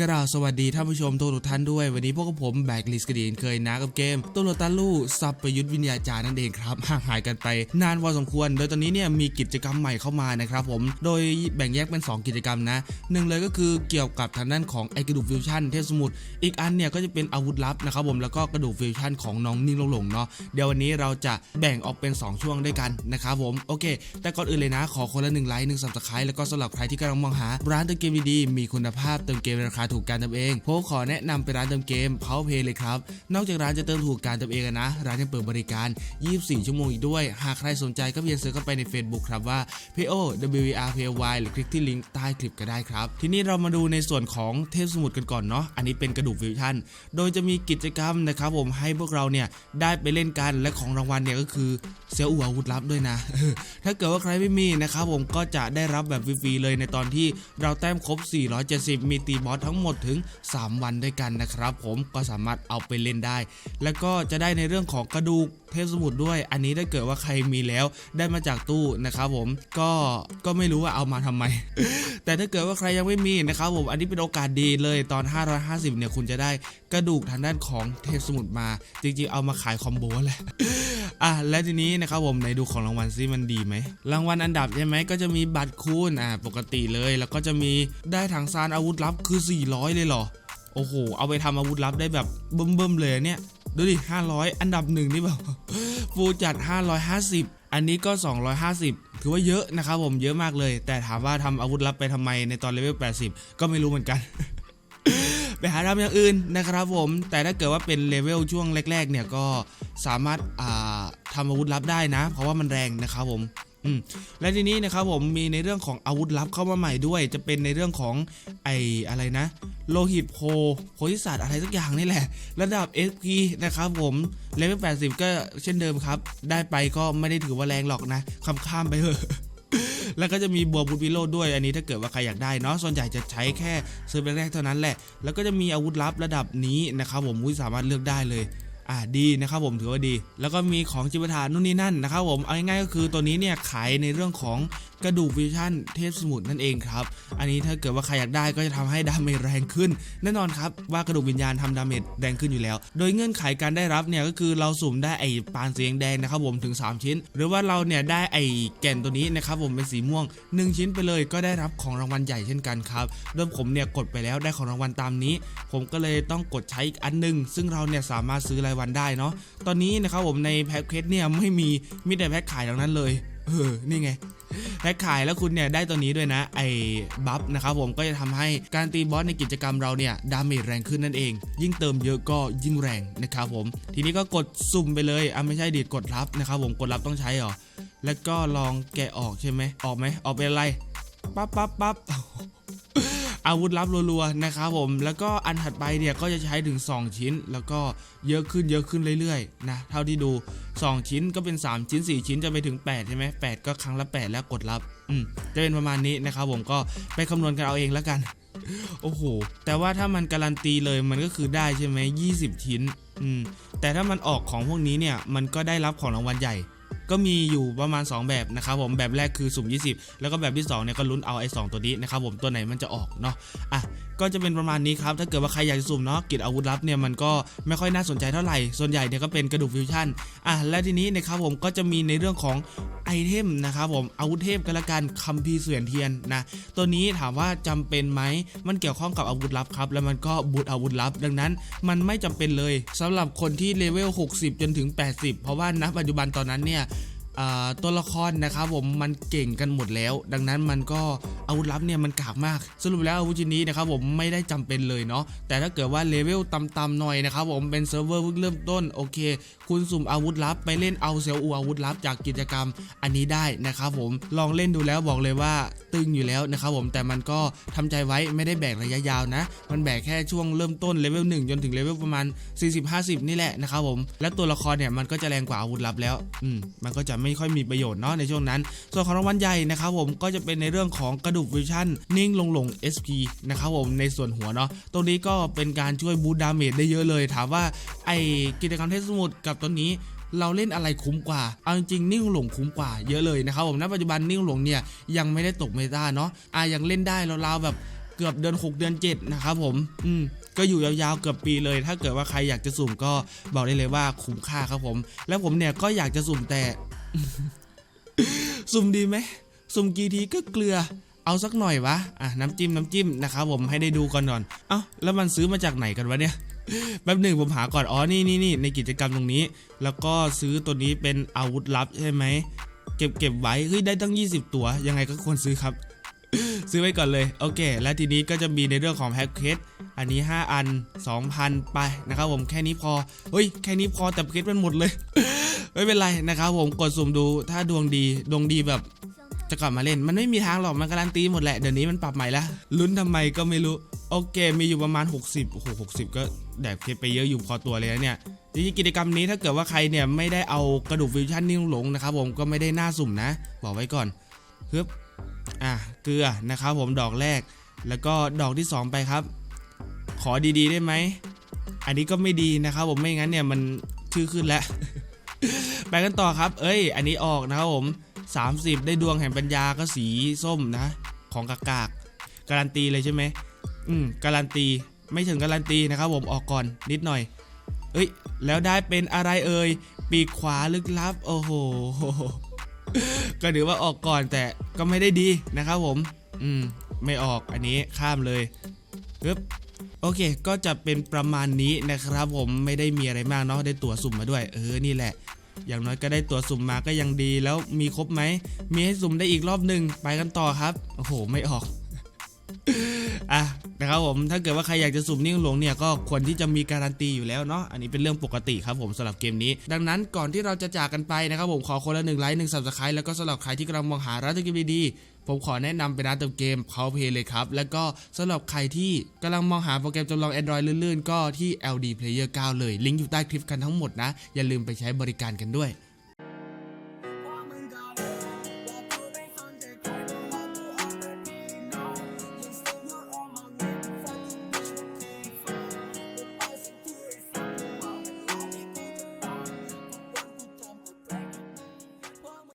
กราบสวัสดีท่านผู้ชมทุกท่านด้วย วันนี้พวกผมแบกลิสกระดีนเคยนะกับเกมตุลตาลูสับประยุทธ์วิญญาจารนั่นเองครับห่างหายกันไป นานพอสมควร โดยตอนนี้เนี่ยมีกิจกรรมใหม่เข้ามานะครับผมโดยแบ่งแยกเป็น 2 กิจกรรมนะหนึ่งเลยก็คือเกี่ยวกับทางด้านของไอกระดูกฟิวชั่นเทพสมุทรอีกอันเนี่ยก็จะเป็นอาวุธลับนะครับผมแล้วก็กระดูกฟิวชั่นของน้องนิ่งหลงเนาะเดี๋ยววันนี้เราจะแบ่งออกเป็น 2 ช่วงด้วยกันนะครับผมโอเค แต่ก่อนอื่นเลยนะ ขอคนละหนึ่งไลค์หนึ่งสับสไครต์แล้วก็สำหรับใครที่กำลังมองหาร้านเติมเกมดีๆมีคุณภาพเติมเกมราคาถูกการเติมเองพวกขอแนะนำเป็นร้านเติมเกมเพาเพย์เลยครับ นอกจากร้านจะเติมถูกการเติมเองนะ ร้านยังเปิดบริการ 24 ชั่วโมงอีกด้วย หากใครสนใจก็เพียงเสิร์ชเข้าไปใน Facebook ครับว่า PO W R P Y หรือคลิกที่ลิงก์ใต้คลิปก็ได้ครับ ทีนี้เรามาดูในส่วนของเทพสมุทรกันก่อนเนาะอันนี้เป็นกระดูกฟิวชั่นโดยจะมีกิจกรรมนะครับผมให้พวกเราเนี่ยได้ไปเล่นกันและของรางวัลเนี่ยก็คือเซลล์อูอาวุธลับด้วยนะ ถ้าเกิดว่าใครไม่มีนะครับผมก็จะได้รับแบบฟรีๆเลยในตอนที่เราแต้มครบ 470 มีตีบอสทั้งหมดหมดถึง 3 วันด้วยกันนะครับ ผมก็สามารถเอาไปเล่นได้ แล้วก็จะได้ในเรื่องของกระดูกเทพสมุทรด้วย อันนี้ถ้าเกิดว่าใครมีแล้วได้มาจากตู้นะครับผมก็ก็ไม่รู้ว่าเอามาทำไม แต่ถ้าเกิดว่าใครยังไม่มีนะครับผมอันนี้เป็นโอกาสดีเลยตอน 550 เนี่ยคุณจะได้กระดูกทางด้านของเทพสมุทรมา จริงๆ เอามาขายคอมโบแหละอะและทีนี้นะครับผมในดูของรางวัลซิมันดีไหมรางวัลอันดับใช่ไหมก็จะมีบัตรคูณอ่าปกติเลย แล้วก็จะมีได้ถังซานอาวุธลับคือ400 เลยเหรอ โอ้โห เอาไปทำอาวุธลับได้แบบเบิ่มๆเลยเนี่ย ดูดิ 500 อันดับหนึ่งนี่แบบฟูจัด 550 อันนี้ก็ 250 ถือว่าเยอะนะครับผมเยอะมากเลย แต่ถามว่าทำอาวุธลับไปทำไมในตอนเลเวล 80 ก็ไม่รู้เหมือนกันไปหาทำอย่างอื่นนะครับผม แต่ถ้าเกิดว่าเป็นเลเวลช่วงแรก ๆ เนี่ยก็สามารถาทำอาวุธลับได้นะ เพราะว่ามันแรงนะครับผม อืมและทีนี้นะครับผมมีในเรื่องของอาวุธลับเข้ามาใหม่ด้วย จะเป็นในเรื่องของไออะไรนะ โลหิตโพโพธิศาสตร์อะไรสักอย่างนี่แหละ ระดับ SP นะครับผมเลเวล80 ก็เช่นเดิมครับ ได้ไปก็ไม่ได้ถือว่าแรงหรอกนะข้ามข้ามไปเถอะแล้วก็จะมีบัวบุญพิโรดด้วยอันนี้ถ้าเกิดว่าใครอยากได้เนาะส่วนใหญ่จะใช้แค่ซื้อแรกๆเท่านั้นแหละ แล้วก็จะมีอาวุธลับระดับนี้นะครับผมอุ้ยสามารถเลือกได้เลย อ่าดีนะครับผมถือว่าดี แล้วก็มีของจิปาถานู่นนี่นั่นนะครับผมเอาง่ายๆก็คือตัวนี้เนี่ยขายในเรื่องของกระดูกวิชั่นเทพสมุทรนั่นเองครับ อันนี้ถ้าเกิดว่าใครอยากได้ก็จะทำให้ดาเมจแรงขึ้น แน่นอนครับว่ากระดูกวิญญาณทำดาเมจแรงขึ้นอยู่แล้ว โดยเงื่อนไขการได้รับเนี่ยก็คือเราสุ่มได้ไอ้ปานสีแดงนะครับผมถึง 3 ชิ้น หรือว่าเราเนี่ยได้ไอ้แก่นตัวนี้นะครับผมเป็นสีม่วง 1 ชิ้นไปเลยก็ได้รับของรางวัลใหญ่เช่นกันครับโดยผมเนี่ยกดไปแล้วได้ของรางวัลตามนี้ ผมก็เลยต้องกดใช้อีกอันนึง ซึ่งเราเนี่ยสามารถซื้อรายวันได้เนาะตอนนี้นะครับผมในแพ็คเกจเนี่ยไม่มีมีแต่แพ็คขายทั้งนั้นเลยเออนี่ไงแพ็คขายแล้วคุณเนี่ยได้ตัวนี้ด้วยนะไอ้บัฟนะครับผมก็จะทำให้การตีบอสในกิจกรรมเราเนี่ยดาเมจแรงขึ้นนั่นเอง ยิ่งเติมเยอะก็ยิ่งแรงนะครับผม ทีนี้ก็กดสุ่มไปเลยอะไม่ใช่ดีดกดรับนะครับผมกดรับต้องใช้หรอแล้วก็ลองแกะออกใช่ไหมออกไหมออกเป็นอะไรปั๊บปั๊บปั๊บ อาวุธลับรัวๆนะครับผมแล้วก็อันถัดไปเนี่ยก็จะใช้ถึง 2 ชิ้น แล้วก็เยอะขึ้นเยอะขึ้นเรื่อยๆนะเท่าที่ดู 2 ชิ้นก็เป็น 3 ชิ้น 4 ชิ้นจะไปถึง8ใช่ไหม8ก็ครั้งละ 8 แล้วกดรับอืมจะเป็นประมาณนี้นะครับผมก็ไปคำนวณกันเอาเองแล้วกัน โอ้โห แต่ว่าถ้ามันการันตีเลยมันก็คือได้ใช่ไหม20ชิ้น อืม แต่ถ้ามันออกของพวกนี้เนี่ย มันก็ได้รับของรางวัลใหญ่ ก็มีอยู่ประมาณ 2 แบบนะครับผมแบบแรกคือสุ่ม 20 แล้วก็แบบที่2เนี่ยก็ลุ้นเอาไอ้สตัวนี้นะครับผมตัวไหนมันจะออกเนาะอะก็จะเป็นประมาณนี้ครับถ้าเกิดว่าใครอยากจะสุ่มเนาะกิจอาวุธลับเนี่ยมันก็ไม่ค่อยน่าสนใจเท่าไหร่ส่วนใหญ่เนี่ยก็เป็นกระดูกฟิวชั่นอะและทีนี้นะครับผมก็จะมีในเรื่องของไอเทมนะครับผมอาวุธเทพกันละกันคัมภีร์เสวียนเทียนนะตัวนี้ถามว่าจำเป็นไหมมันเกี่ยวข้องกับอาวุธลับครับ แล้วมันก็บูตอาวุธลับ ดังนั้นมันไม่จำเป็นเลยสำหรับคนที่เลเวล60 จนถึง 80 เพราะว่าณปัจจุบันตอนนั้นเนี่ย ตัวละครนะครับผมมันเก่งกันหมดแล้ว ดังนั้นมันก็อาวุธลับเนี่ยมันกากมาก สรุปแล้วอาวุธชิ้นนี้นะครับผมไม่ได้จำเป็นเลยเนาะแต่ถ้าเกิดว่าเลเวลต่ำๆหน่อยนะครับผมเป็นเซิร์ฟเวอร์เพิ่งเริ่มต้นโอเค คุณสุ่มอาวุธลับ ไปเล่นเอาเซลล์อูอาวุธลับจากกิจกรรมอันนี้ได้นะครับผมลองเล่นดูแล้วบอกเลยว่าตึงอยู่แล้วนะครับผมแต่มันก็ทำใจไว้ไม่ได้แบกระยะยาวนะ มันแบกแค่ช่วงเริ่มต้นเลเวล1จนถึงเลเวลประมาณ40-50 นี่แหละนะครับผมและตัวละครเนี่ยมันก็จะแรงกว่าอาวุธลับแล้วอืมมันก็จะไม่ค่อยมีประโยชน์เนาะในช่วงนั้น ส่วนของรางวัลใหญ่นะครับผมก็จะเป็นในเรื่องของกระดูกวิชั่นนิ่งลงหลง SP นะครับผมในส่วนหัวเนาะตรงนี้ก็เป็นการช่วยบูตดาเมจได้เยอะเลย ถามว่าไอกิจกรรมเทพสมุทรกับตัวนี้เราเล่นอะไรคุ้มกว่า เอาจริงๆนิ่งหลงคุ้มกว่าเยอะเลยนะครับผม ณ ปัจจุบันนิ่งหลงเนี่ยยังไม่ได้ตกเมตาเนาะอะยังเล่นได้ราวๆแบบเกือบเดือน 6 เดือน 7 นะครับผม อืมก็อยู่ยาวๆเกือบปีเลย ถ้าเกิดว่าใครอยากจะสุ่มก็บอกได้เลยว่าคุ้มค่าครับผม แล้วผมเนี่ยก็อยากจะสุ่มแต่ สุ่มดีไหมสุ่มกี่ทีก็เกลือ เอาสักหน่อยวะอะน้ำจิ้มน้ำจิ้มนะครับผมให้ได้ดูก่อนน่อนเอ้าแล้วมันซื้อมาจากไหนกันวะเนี่ยแป๊บหนึ่งผมหาก่อนอ๋อนี่นี่นี่ในกิจกรรมตรงนี้ แล้วก็ซื้อตัวนี้เป็นอาวุธลับใช่ไหมเก็บเก็บไว้เฮ้ยได้ตั้ง 20 ตัว ยังไงก็ควรซื้อครับ ซื้อไว้ก่อนเลยโอเค และทีนี้ก็จะมีในเรื่องของแพ็กเกจอันนี้ 5 อัน 2,000 ไปนะครับผมแค่นี้พอเฮ้ยแค่นี้พอแต่เพชรมันหมดเลย ไม่เป็นไรนะครับผมกดสุ่มดูถ้าดวงดีดวงดีแบบจะกลับมาเล่นมันไม่มีทางหรอกมันการันตีหมดแหละเดี๋ยวนี้มันปรับใหม่ล้วลุ้นทำไมก็ไม่รู้โอเค มีอยู่ประมาณ 60โอ้โห60ก็แดกเพชรไปเยอะอยู่พอตัวเลยนะเนี่ยจริงๆกิจกรรมนี้ถ้าเกิดว่าใครเนี่ยไม่ได้เอากระดูกฟิวชั่นนิ่งหลงนะครับผมก็ไม่ได้น่าสุ่มนะ บอกไว้ก่อนฮึบ อะเกลือนะครับผมดอกแรก แล้วก็ดอกที่สองไปครับ ขอดีๆได้ไหม อันนี้ก็ไม่ดีนะครับผมไม่งั้นเนี่ยมันชื่อขึ้นแล้ว ไปกันต่อครับ เอ้ย อันนี้ออกนะครับผม 30 ได้ดวงแห่งปัญญาก็สีส้มนะ ของกากากการันตีเลยใช่ไหมอืมการันตีไม่ถึงการันตีนะครับผมออกก่อนนิดหน่อย เอ้ย แล้วได้เป็นอะไรเอ่ยปีกขวาลึกลับ โอ้โห ก็ถือว่าออกก่อนแต่ก็ไม่ได้ดีนะครับผม อืม ไม่ออกอันนี้ข้ามเลยปึ๊บโอเค ก็จะเป็นประมาณนี้นะครับ ผมไม่ได้มีอะไรมากเนาะได้ตั๋วสุ่มมาด้วย เออนี่แหละ อย่างน้อยก็ได้ตั๋วสุ่มมาก็ยังดีแล้วมีครบไหม มีให้สุ่มได้อีกรอบหนึ่งไปกันต่อครับ โอ้โห ไม่ออก อะ นะครับผมถ้าเกิดว่าใครอยากจะสุ่มนิ่งหลวงเนี่ยก็ควรที่จะมีการันตีอยู่แล้วเนาะอันนี้เป็นเรื่องปกติครับผมสำหรับเกมนี้ ดังนั้นก่อนที่เราจะจากกันไปนะครับผมขอคนละหนึ่งไลค์หนึ่งสับสไครต์แล้วก็สำหรับใครที่กำลังมองหาร้านเติมเกมดีๆผมขอแนะนำเป็นร้านเติมเกม Power Play เลยครับแล้วก็สำหรับใครที่กำลังมองหาโปรแกรมจำลอง Android ลื่นๆ ก็ที่ LD Player 9 เลยลิงก์อยู่ใต้คลิปกันทั้งหมดนะอย่าลืมไปใช้บริการกันด้วย